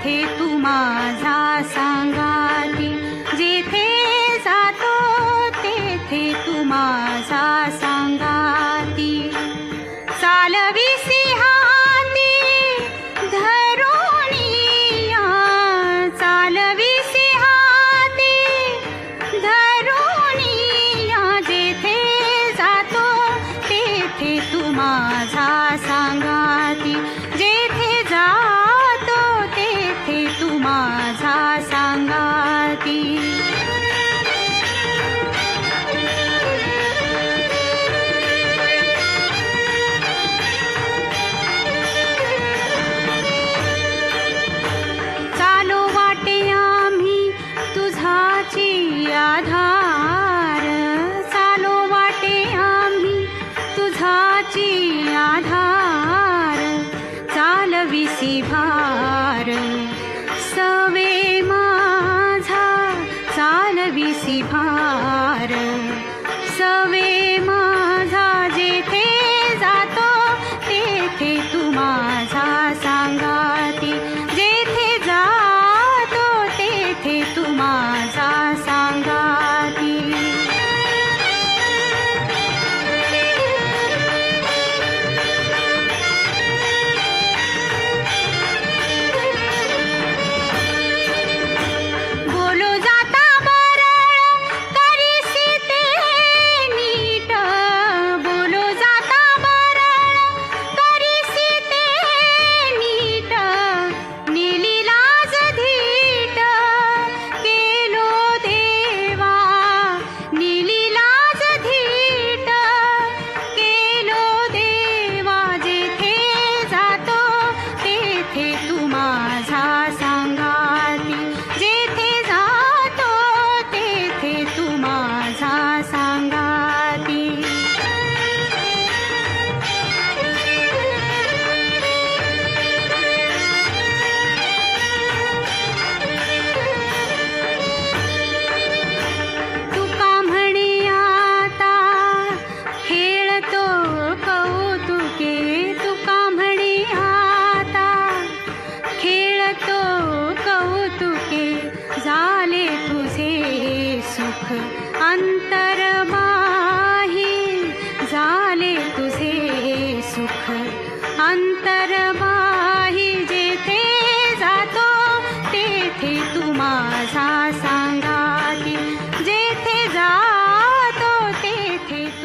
जेथे तू माझा सांगाती जेथे जातो तेथे तू माझा सांगाती. चालवी सिंहाती धरुणिया चालवी सिंहाती धरुणिया जेथे जातो तेथे तू माझा आधार. चालो वाटे आम्ही तुझाची आधार. चालविसी भार. सवे माझा चालविसी भार. सवे अंतरबाही झाले तुझे सुख. अंतर